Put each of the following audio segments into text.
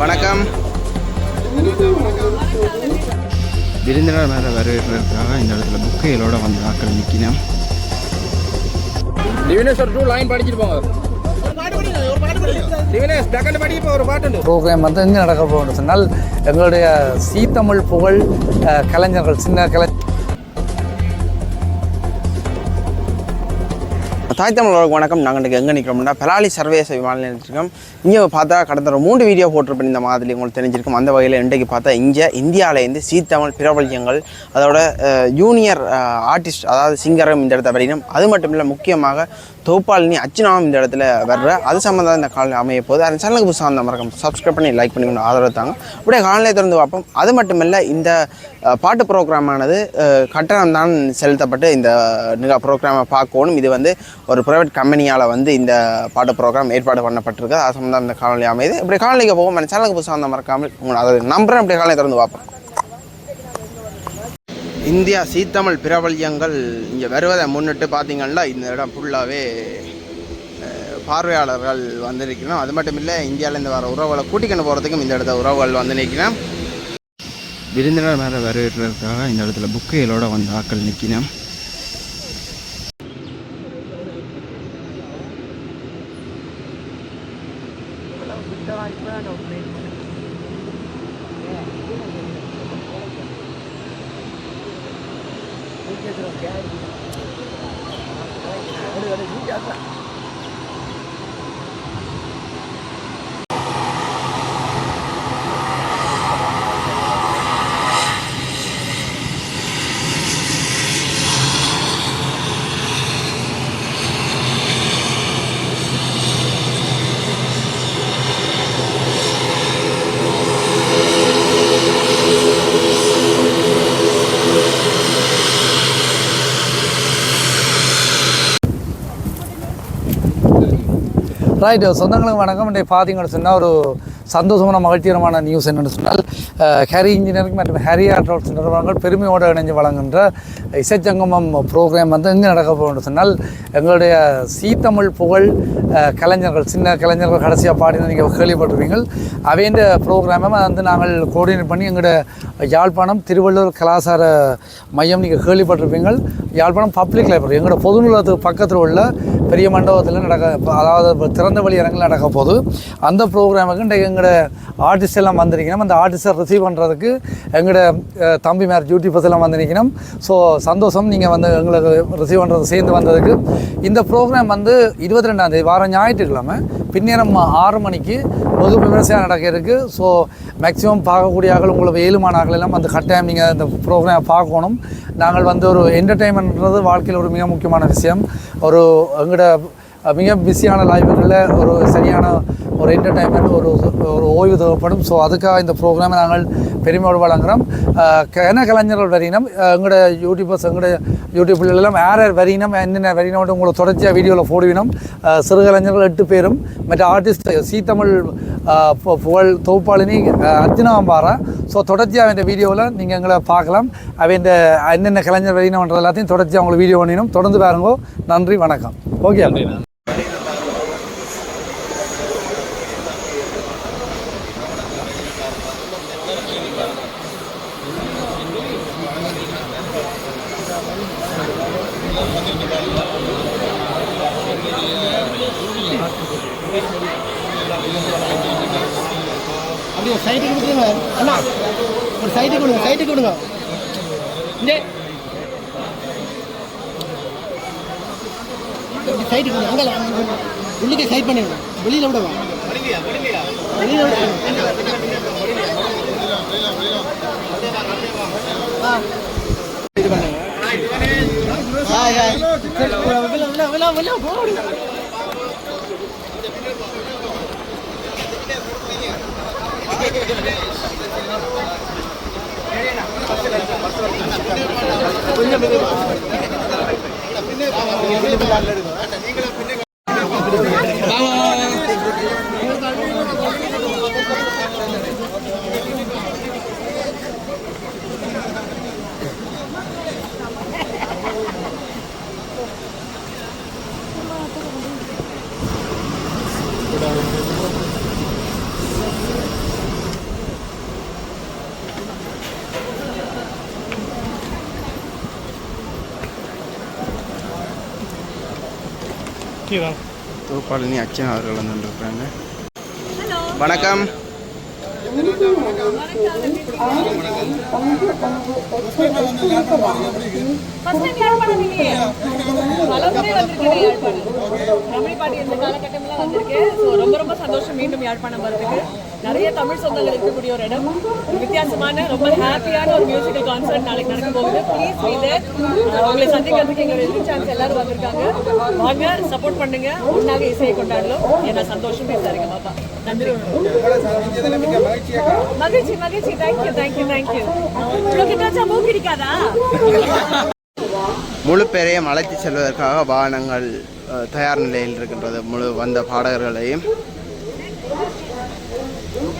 வணக்கம். விருந்தினர் மேலே வரவேற்கிறதுக்காக இந்த இடத்துல புக்கைகளோட வந்து ஆக்கள் நிற்கணும் திவினேஷ் ஒரு டூ லைன் படிச்சுட்டு போங்க. ப்ரோக்ராம் வந்து எங்கே நடக்க போகுதுன்னு சொன்னால் எங்களுடைய சீத்தமிழ் புகழ் கலைஞர்கள் சின்ன கலை தாய் தமிழர்களுக்கு வணக்கம். நாங்கள் இன்றைக்கி எங்கே நிற்கிறோம்னா பலாலி சர்வதேச விமான நிலையத்திற்கும் இங்கே பார்த்தா கடந்த ஒரு மூன்று வீடியோ போட்டிருப்பேன். இந்த மாதிரி உங்களுக்கு தெரிஞ்சிருக்கும். அந்த வகையில் இன்றைக்கு பார்த்தா இங்கே இந்தியாவிலேருந்து சீத்தமிழ் பிரபல்யங்கள் அதோட ஜூனியர் ஆர்டிஸ்ட் அதாவது சிங்கரும் இந்த இடத்த வரையினும் அது மட்டும் இல்லை முக்கியமாக தோப்பாளினி அர்ச்சனாவும் இந்த இடத்துல வர்ற அது சம்மந்தம் இந்த காலையில் அமைய போது அந்த சேனலுக்கு புதுசாக அந்த மறக்காம சப்ஸ்கிரைப் பண்ணி லைக் பண்ணி கொண்டு ஆதரவு தாங்க. அப்படியே காலையிலே திறந்து பார்ப்போம். அது மட்டும் இல்லை இந்த பாட்டு ப்ரோக்ராமானது கட்டணம் தான் செலுத்தப்பட்டு இந்த ப்ரோக்ராமை பார்க்கணும் இது வந்து ஒரு ப்ரைவேட் கம்பெனியால் வந்து இந்த பாட்டு ப்ரோக்ராம் ஏற்பாடு பண்ணப்பட்டிருக்கு. அது சம்மந்தம் இந்த காணொலி அமைது இப்படி காணொலிக்கு போகும். அந்த சேனலுக்கு புதுசாக அந்த மறக்காமல் உங்களை அதாவது இப்படி அப்படியே காலையை திறந்து பார்ப்போம். இந்தியா சீத்தமிழ் பிரபல்யங்கள் இங்கே வருவதை முன்னிட்டு பார்த்தீங்கன்னா இந்த இடம் ஃபுல்லாகவே பார்வையாளர்கள் வந்து நிற்கணும் அது மட்டும் இல்லை இந்தியாவிலேருந்து வர உறவுகளை கூட்டிக்கொண்டு போகிறதுக்கும் இந்த இடத்துல உறவுகள் வந்து நிற்கணும் விருந்தினர் மேலே வரவேற்பதற்காக இந்த இடத்துல புக்கைகளோடு வந்து ஆக்கள் நிற்கணும் 这게그럼괜히우个어린 이. ரைட் சொந்தங்களுக்கு வணக்கம் இன்றைய பார்த்தீங்கன்னு சொன்னால் ஒரு சந்தோஷமான மகிழ்ச்சிகரமான நியூஸ் என்னென்னு சொன்னால் ஹேரி இன்ஜினியரிங் மற்றும் ஹரி ஆட்ரோட்ஸ் நிறுவனங்கள் பெருமையோடு இணைஞ்சு வழங்குகின்ற இசைச்சங்கமம் ப்ரோக்ராம் வந்து எங்கே நடக்க போகணும்னு சொன்னால் எங்களுடைய சீத்தமிழ் புகழ் கலைஞர்கள் சின்ன கலைஞர்கள் கடைசியாக பாடின நீங்கள் கேள்விப்பட்டிருப்பீங்கள் அவைன்ற ப்ரோக்ராமை வந்து நாங்கள் கோஆர்டினேட் பண்ணி எங்களுடைய யாழ்ப்பாணம் திருவள்ளூர் கலாச்சார மையம் நீங்கள் கேள்விப்பட்டிருப்பீங்கள் யாழ்ப்பாணம் பப்ளிக் லைப்ரரி எங்களோட பொது நூலகத்துக்கு பக்கத்தில் உள்ள பெரிய மண்டபத்தில் நடக்க அதாவது திறந்த வழி இடங்கள் நடக்க போது அந்த ப்ரோக்ராமுக்கு இன்றைக்கு எங்களோட ஆர்டிஸ்ட் எல்லாம் வந்திருக்கணும். அந்த ஆர்டிஸ்டை ரிசீவ் பண்ணுறதுக்கு எங்களோட தம்பி மேர் டியூட்டி பஸ் எல்லாம் வந்திருக்கணும். ஸோ சந்தோஷம். நீங்கள் வந்து எங்களுக்கு ரிசீவ் பண்ணுறது சேர்ந்து வந்ததுக்கு. இந்த ப்ரோக்ராம் வந்து இருபத்தி ரெண்டாம் தேதி வாரம் ஞாயிற்றுக்கிழமை பின்னேரம் ஆறு மணிக்கு பொது விமர்சனம் நடக்க இருக்குது ஸோ மேக்ஸிமம் பார்க்கக்கூடிய ஆக்கள் உங்களுக்கு ஏழுமான ஆக்கள் எல்லாம் அந்த கட்டாயம் நீங்கள் இந்த ப்ரோக்ராம் பார்க்கணும். நாங்கள் வந்து ஒரு என்டர்டெயின்மெண்ட்ன்றது வாழ்க்கையில் ஒரு மிக முக்கியமான விஷயம். ஒரு எங்களோட மிக பிஸியான லைஃபுகளில் ஒரு சரியான ஒரு என்டர்டைன்மெண்ட் ஒரு ஒரு ஓய்வு தேவைப்படும். ஸோ அதுக்காக இந்த ப்ரோக்ராமை நாங்கள் பெருமையோடு வழங்குகிறோம் என்ன கலைஞர்கள் வரையினம் எங்களோட யூடியூபர்ஸ் எங்களோட யூடியூப்ல எல்லாம் யார் யார் வரையினம் என்னென்ன வரினம் உங்களை தொடர்ச்சியாக வீடியோவில் போடுவினோம்? சிறு கலைஞர்கள் எட்டு பேரும் மற்ற ஆர்டிஸ்ட் சீ தமிழ் புகழ் தொகுப்பாளினி அர்ஜுனாம்பாரா ஸோ தொடர்ச்சியாக இந்த வீடியோவில் நீங்கள் எங்களை பார்க்கலாம். அவன் என்னென்ன கலைஞர் வரையினம்ன்றது எல்லாத்தையும் தொடர்ச்சியாக உங்களுக்கு வீடியோ பண்ணினோம் தொடர்ந்து பாருங்கோ. நன்றி வணக்கம். ஓகே. அப்படின்னா அப்படியே ஒரு சைட்டுக்கு கொடுத்துருங்க அண்ணா ஒரு சைட்டுக்கு கொடுங்க சைட்டுக்கு கொடுங்க. இங்கே. சைட்டு கொடுங்க. அங்கே உள்ளுக்கே சைட் பண்ணிடுங்க வெளியில் விடுங்க வெளியில் விடுங்க ஆ. இது பண்ணுங்க ஹாய் ஹாய் விழா விழா விழா விழா போடு கொஞ்சம் பின்னே பின்னே தூப்பாளினி அச்சன் அவர்கள் வந்துருக்குறாங்க வணக்கம் ரொம்ப ரொம்ப சந்தோஷம் மீண்டும் யாழ்ப்பாணம் வரதுக்கு நிறைய தமிழ் சொந்தங்கள் இருக்கக்கூடிய ஒரு இடம். வித்தியாசமான ரொம்ப ஹாப்பியான ஒரு மியூசிக்கல் கான்சர்ட் நாளைக்கு நடக்க போகுது. ப்ளீஸ் உங்களை சந்திக்கிறதுக்கு எங்க வெல்வி சான்ஸ் எல்லாரும் வந்திருக்காங்க. வாங்க சப்போர்ட் பண்ணுங்க. ஒன்னாக இசையை கொண்டாடலாம் ஏன்னா சந்தோஷம் பேசாருங்க பாப்பா. நன்றி. மகிழ்ச்சி மகிழ்ச்சி. தேங்க்யூ தேங்க்யூ தேங்க்யூ உங்களுக்கு வச்சா மூக்கு முழு பேரையும் அழைத்து செல்வதற்காக வாகனங்கள் தயார் நிலையில் இருக்கின்றது. முழு வந்த பாடகர்களையும்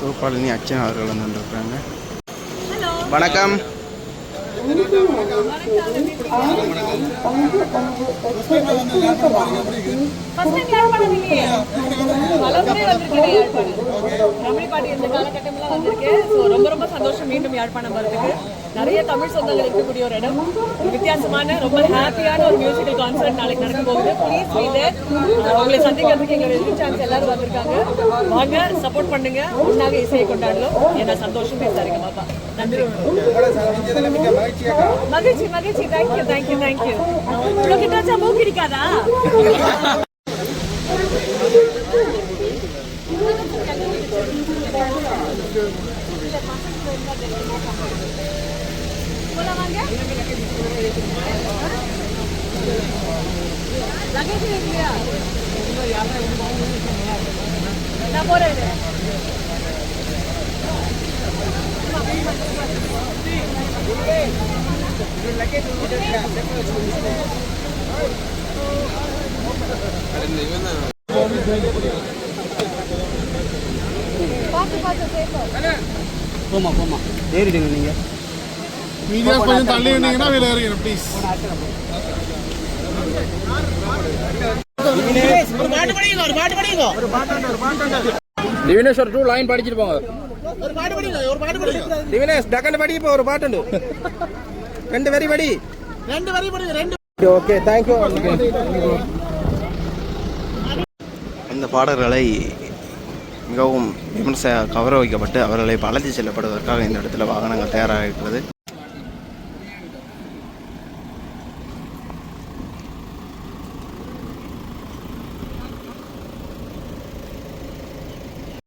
தூப்பாளினி அச்சன் அவர்கள் வந்துருக்காங்க வணக்கம் ரொம்ப ரொம்ப சந்தோஷம் மீண்டும் யாழ்ப்பாணம் வரதுக்கு நிறைய தமிழ் சொந்தங்கள் இருக்கக்கூடிய ஒரு இடம் வித்தியாசமான ரொம்ப ஹாப்பியான ஒரு மியூசிக்கல் கான்சர்ட் நாளைக்கு நடக்க போகுது ப்ளீஸ் இது உங்களை சந்திக்கிறதுக்கு எங்க வெல்வி சான்ஸ் எல்லாரும் வந்திருக்காங்க வாங்க சப்போர்ட் பண்ணுங்க ஒன்னாக இசையை கொண்டாடலாம் ஏன்னா சந்தோஷம் பேசாருங்க பாப்பா நன்றி மகிழ்ச்சி மகிழ்ச்சி தேங்க்யூ தேங்க்யூ தேங்க்யூ உங்களுக்கு வச்சா மூக்கு இடிக்காதா போலாம் வாங்க லக்கேஜ் இல்லையா நான் போறேன் பார்த்து பார்த்து சேஃபா போமா போமா ஏறிடுங்க நீங்கள் மீடியா கொஞ்சம் தள்ளி இருந்தீங்கன்னா வெளியே இறங்கிடும் ப்ளீஸ் திவினேஷ் ஒரு டூ லைன் படிச்சுட்டு போங்க. திவினேஷ் டக்குன்னு படி இப்போ ஒரு பாட்டு ரெண்டு வரி படி. ரெண்டு வரி படி ரெண்டு ஓகே தேங்க்யூ இந்த பாடல்களை மிகவும் விமர்ச கௌரவிக்கப்பட்டு அவர்களை அழைத்து செல்லப்படுவதற்காக இந்த இடத்துல வாகனங்கள் தயாராக இருக்கிறது.